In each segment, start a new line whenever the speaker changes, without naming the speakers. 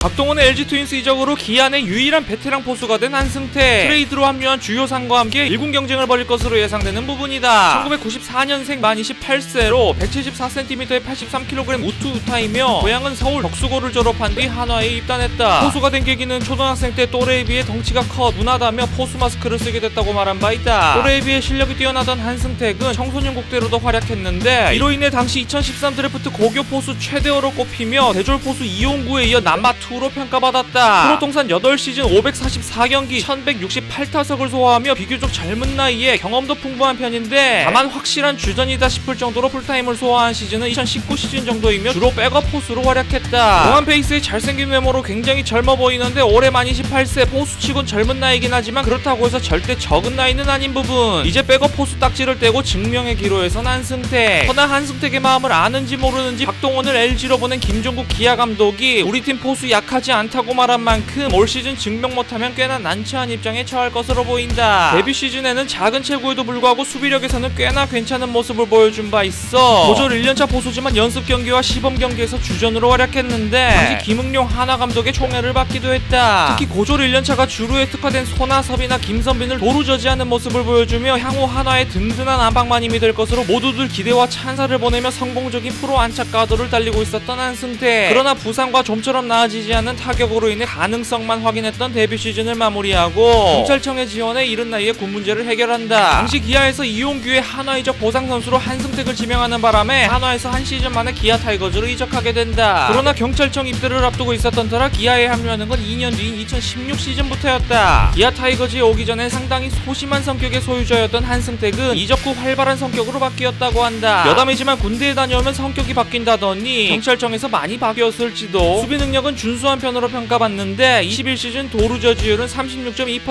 박동원의 LG 트윈스 이적으로 기안의 유일한 베테랑 포수가 된 한승태. 트레이드로 합류한 주요 상과 함께 1군 경쟁을 벌일 것으로 예상되는 부분이다. 1994년생 만 28세로 174cm에 83kg 우투 우타이며 고향은 서울 덕수고를 졸업한 뒤 한화에 입단했다. 포수가 된 계기는 초등학생 때 또래에 비해 덩치가 커 둔하다며 포수 마스크를 쓰게 됐다고 말한 바 있다. 또래에 비해 실력이 뛰어나던 한승택은 청소년 국대로도 활약했는데 이로 인해 당시 2013 드래프트 고교 포수 최대어로 꼽히며 대졸 포수 이용구에 이어 남마 2로 평가받았다. 프로 통산 8시즌 544경기 1168타석을 소화하며 비교적 젊은 나이에 경험도 풍부한 편인데 다만 확실한 주전이다 싶을 정도로 풀타임을 소화한 시즌은 2019 시즌 정도이며 주로 백업 포수로 활약했다. 동안 페이스의 잘생긴 외모로 굉장히 젊어 보이는데 올해 만 28세 포수치곤 젊은 나이긴 하지만 그렇다고 해서 절대 적은 나이는 아닌 부분. 이제 백업 포수 딱지를 떼고 증명의 기로에선 한승택 허나 한승택의 마음을 아는지 모르는지 박동원을 LG로 보낸 김종국 기아 감독이 우리 팀 포수 약 하지 않다고 말한 만큼 올 시즌 증명 못하면 꽤나 난처한 입장에 처할 것으로 보인다. 데뷔 시즌에는 작은 체구에도 불구하고 수비력에서는 꽤나 괜찮은 모습을 보여준 바 있어. 고졸 1년차 포수지만 연습 경기와 시범 경기에서 주전으로 활약했는데 당시 김응룡 하나 감독의 총애를 받기도 했다. 특히 고졸 1년차가 주루에 특화된 손아섭이나 김선빈을 도루 저지하는 모습을 보여주며 향후 한화의 든든한 안방마님이 될 것으로 모두들 기대와 찬사를 보내며 성공적인 프로 안착 가도를 달리고 있었던 한승태. 그러나 부상과 좀처럼 나아지지 않는 타격으로 인해 가능성만 확인했던 데뷔 시즌을 마무리하고 경찰청의 지원에 이른 나이에 군 문제를 해결한다. 당시 기아에서 이용규의 한화 이적 보상 선수로 한승택을 지명하는 바람에 한화에서 한 시즌 만에 기아 타이거즈로 이적하게 된다. 그러나 경찰청 입대를 앞두고 있었던 터라 기아에 합류하는 건 2년 뒤인 2016 시즌부터였다. 기아 타이거즈에 오기 전에 상당히 소심한 성격의 소유자였던 한승택은 이적 후 활발한 성격으로 바뀌었다고 한다. 여담이지만 군대에 다녀오면 성격이 바뀐다더니 경찰청에서 많이 바뀌었을지도. 수비 능력은 준수 한 편으로 평가받는데 21시즌 도루 저지율은 36.2%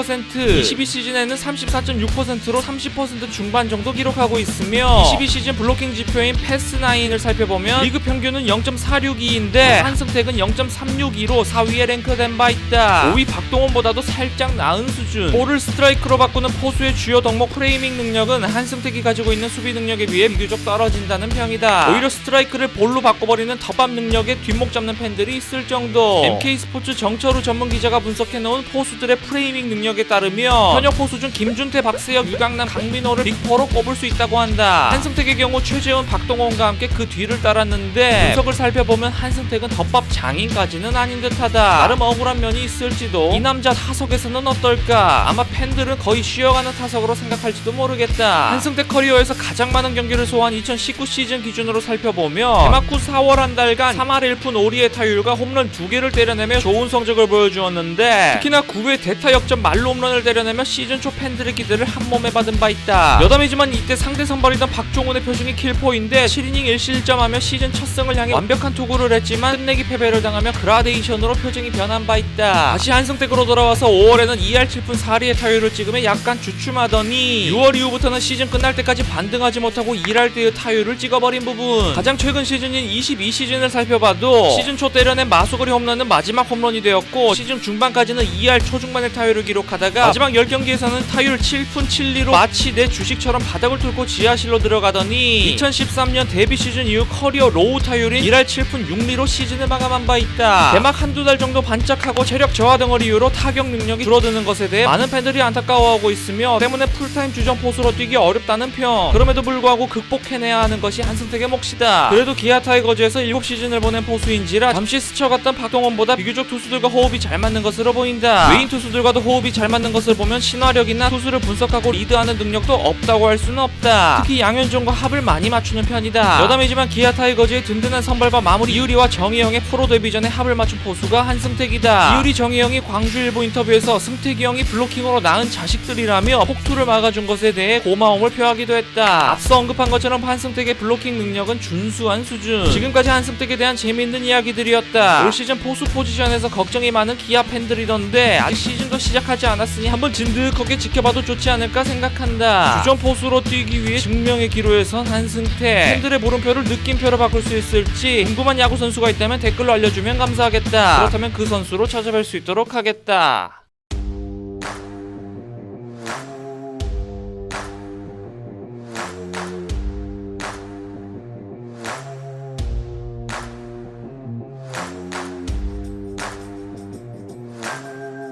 22시즌에는 34.6%로 30% 중반 정도 기록하고 있으며 22시즌 블로킹 지표인 패스9을 살펴보면 리그 평균은 0.462인데 한승택은 0.362로 4위에 랭크된 바 있다. 5위 박동원보다도 살짝 나은 수준. 볼을 스트라이크로 바꾸는 포수의 주요 덕목 프레이밍 능력은 한승택이 가지고 있는 수비 능력에 비해 비교적 떨어진다는 평이다. 오히려 스트라이크를 볼로 바꿔버리는 덮밥 능력에 뒷목 잡는 팬들이 있을 정도 MK 스포츠 정철우 전문 기자가 분석해놓은 포수들의 프레이밍 능력에 따르며 현역 포수 중 김준태, 박세혁, 유강남, 강민호를 빅4로 꼽을 수 있다고 한다. 한승택의 경우 최재훈, 박동원과 함께 그 뒤를 따랐는데 분석을 살펴보면 한승택은 덮밥 장인까지는 아닌 듯하다. 나름 억울한 면이 있을지도 이 남자 타석에서는 어떨까? 아마 팬들은 거의 쉬어가는 타석으로 생각할지도 모르겠다. 한승택 커리어에서 가장 많은 경기를 소화한 2019 시즌 기준으로 살펴보며 개막 후 4월 한 달간 3할 1푼 5리의 타율과 홈런 2개를 때려내며 좋은 성적을 보여주었는데 특히나 9회 대타 역전 말로 홈런을 때려내며 시즌 초 팬들의 기대를 한 몸에 받은 바 있다. 여담이지만 이때 상대 선발이던 박종훈의 표정이 킬포인데 7이닝 1실점하며 시즌 첫 승을 향해 완벽한 투구를 했지만 끝내기 패배를 당하며 그라데이션으로 표정이 변한 바 있다. 다시 한승택으로 돌아와서 5월에는 2할 7푼 4리의 타율을 찍으며 약간 주춤하더니 6월 이후부터는 시즌 끝날 때까지 반등하지 못하고 1할 때의 타율을 찍어버린 부분. 가장 최근 시즌인 22시즌을 살펴봐도 시즌 초 때려낸 마소거리 홈런 은 마지막 홈런이 되었고 시즌 중반까지는 2할 초중반의 타율을 기록하다가 마지막 10경기에서는 타율 7푼 7리로 마치 내 주식처럼 바닥을 뚫고 지하실로 들어가더니 2013년 데뷔 시즌 이후 커리어 로우 타율인 1할 7푼 6리로 시즌을 마감한 바 있다. 개막 한두 달 정도 반짝하고 체력 저하 등을 이유로 타격 능력이 줄어드는 것에 대해 많은 팬들이 안타까워하고 있으며 때문에 풀타임 주전 포수로 뛰기 어렵다는 평. 그럼에도 불구하고 극복해내야 하는 것이 한승택의 몫이다. 그래도 기아 타이거즈에서 7시즌을 보낸 포수인지라 잠시 스쳐갔던 박동 원보다 비교적 투수들과 호흡이 잘 맞는 것으로 보인다. 외인 투수들과도 호흡이 잘 맞는 것을 보면 신화력이나 투수를 분석하고 리드하는 능력도 없다고 할 수는 없다. 특히 양현종과 합을 많이 맞추는 편이다. 여담이지만 기아 타이거즈의 든든한 선발과 마무리 이유리와 정희영의 프로 데뷔 전에 합을 맞춘 포수가 한승택이다. 이유리 정희영이 광주일보 인터뷰에서 승택이 형이 블로킹으로 낳은 자식들이라며 폭투를 막아준 것에 대해 고마움을 표하기도 했다. 앞서 언급한 것처럼 한승택의 블로킹 능력은 준수한 수준. 지금까지 한승택에 대한 재미있는 이야기들이었다. 올 시즌 포수 포지션에서 걱정이 많은 기아 팬들이던데 아직 시즌도 시작하지 않았으니 한번 진득하게 지켜봐도 좋지 않을까 생각한다. 주전 포수로 뛰기 위해 증명의 기로에선 한승택 팬들의 물음표를 느낌표로 바꿀 수 있을지 궁금한 야구 선수가 있다면 댓글로 알려주면 감사하겠다. 그렇다면 그 선수로 찾아뵐 수 있도록 하겠다